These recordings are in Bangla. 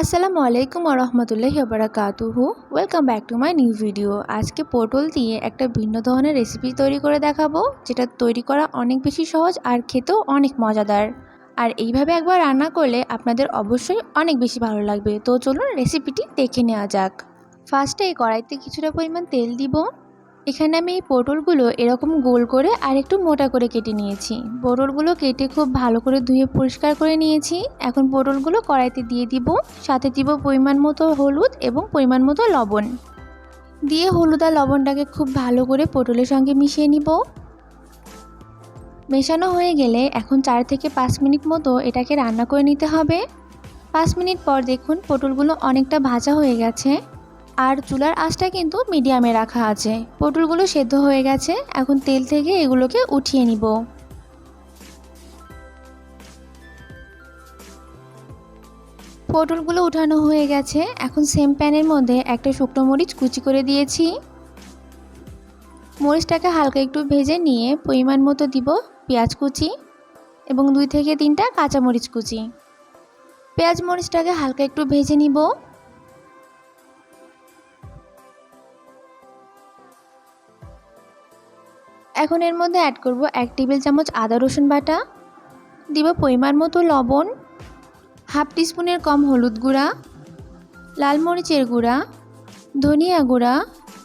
আসসালামু আলাইকুম রহমতুল্লাহ বারাকাতুহু welcome back to my new video আজকে পটল দিয়ে একটা ভিন্ন ধরনের রেসিপি তৈরি করে দেখাবো, যেটা তৈরি করা অনেক বেশি সহজ আর খেতেও অনেক মজাদার। আর এইভাবে একবার রান্না করলে আপনাদের অবশ্যই অনেক বেশি ভালো লাগবে। তো চলুন রেসিপিটি দেখে নেওয়া যাক। ফার্স্টে এই কড়াইতে কিছুটা পরিমাণ তেল দিব। এখানে আমি এই পটলগুলো এরকম গোল করে আর একটু মোটা করে কেটে নিয়েছি। পটলগুলো কেটে খুব ভালো করে ধুয়ে পরিষ্কার করে নিয়েছি। এখন পটলগুলো কড়াইতে দিয়ে দিব। সাথে দিব পরিমাণ মতো হলুদ এবং পরিমাণ মতো লবণ। দিয়ে হলুদ আর লবণটাকে খুব ভালো করে পটলের সঙ্গে মিশিয়ে নিব। মেশানো হয়ে গেলে এখন চার থেকে পাঁচ মিনিট মতো এটাকে রান্না করে নিতে হবে। পাঁচ মিনিট পর দেখুন পটলগুলো অনেকটা ভাজা হয়ে গেছে। আর চুলার আঁচটা কিন্তু মিডিয়ামে রাখা আছে। পটলগুলো সেদ্ধ হয়ে গেছে। এখন তেল থেকে এগুলোকে উঠিয়ে নিব। পটলগুলো উঠানো হয়ে গেছে। এখন সেম প্যানের মধ্যে একটা শুকনো মরিচ কুচি করে দিয়েছি। মরিচটাকে হালকা একটু ভেজে নিয়ে পরিমাণ মতো দিব পেঁয়াজ কুচি এবং দুই থেকে তিনটা কাঁচা মরিচ কুচি। পেঁয়াজ মরিচটাকে হালকা একটু ভেজে নিব। এখন এর মধ্যে অ্যাড করব এক টেবিল চামচ আদা রসুন বাটা, দিব পরিমাণ মতো লবণ, হাফ টিস্পুনের কম হলুদ গুঁড়া, লাল মরিচের গুঁড়া, ধনিয়া গুঁড়া,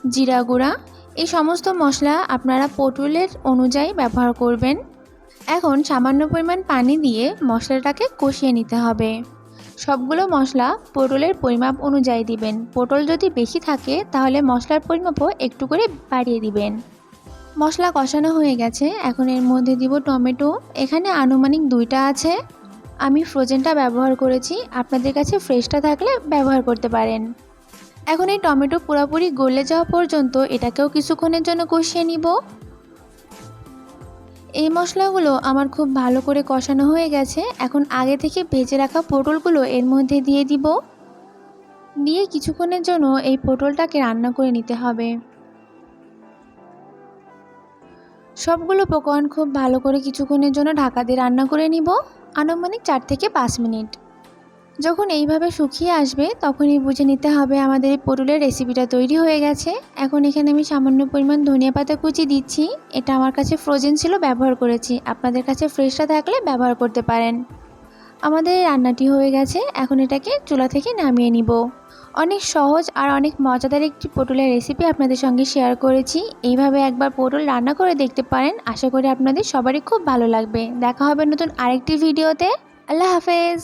জিরা গুঁড়া, এই সমস্ত মশলা আপনারা পটলের অনুযায়ী ব্যবহার করবেন। এখন সামান্য পরিমাণ পানি দিয়ে মশলাটাকে কষিয়ে নিতে হবে। সবগুলো মশলা পটলের পরিমাপ অনুযায়ী দিবেন। পটল যদি বেশি থাকে, তাহলে মশলার পরিমাপও একটু করে বাড়িয়ে দিবেন। মশলা কষানো হয়ে গেছে। এখন এর মধ্যে দিব টমেটো। এখানে আনুমানিক দুইটা আছে। আমি ফ্রোজেনটা ব্যবহার করেছি। আপনাদের কাছে ফ্রেশটা থাকলে ব্যবহার করতে পারেন। এখন এই টমেটো পুরোপুরি গলে যাওয়া পর্যন্ত এটাকেও কিছুক্ষণের জন্য কষিয়ে নিব। এই মশলাগুলো আমার খুব ভালো করে কষানো হয়ে গেছে। এখন আগে থেকে ভেজে রাখা পটলগুলো এর মধ্যে দিয়ে দিব। দিয়ে কিছুক্ষণের জন্য এই পটলটাকে রান্না করে নিতে হবে। সবগুলো পকোয়ান খুব ভালো করে কিছুক্ষণের জন্য ঢাকা দিয়ে রান্না করে নিব, আনুমানিক চার থেকে পাঁচ মিনিট। যখন এইভাবে শুকিয়ে আসবে, তখনই বুঝে নিতে হবে আমাদের পটলের রেসিপিটা তৈরি হয়ে গেছে। এখন এখানে আমি সামান্য পরিমাণ ধনিয়া পাতা কুচি দিচ্ছি। এটা আমার কাছে ফ্রোজেন ছিল, ব্যবহার করেছি। আপনাদের কাছে ফ্রেশটা থাকলে ব্যবহার করতে পারেন। আমাদের রান্নাটি হয়ে গেছে। এখন এটাকে চুলা থেকে নামিয়ে নিব। অনেক সহজ আর অনেক মজাদার একটি পটলের রেসিপি আপনাদের সঙ্গে শেয়ার করেছি। এইভাবে একবার পটল রান্না করে দেখতে পারেন। আশা করি আপনাদের সবারই খুব ভালো লাগবে। দেখা হবে নতুন আরেকটি ভিডিওতে আল্লাহ হাফেজ।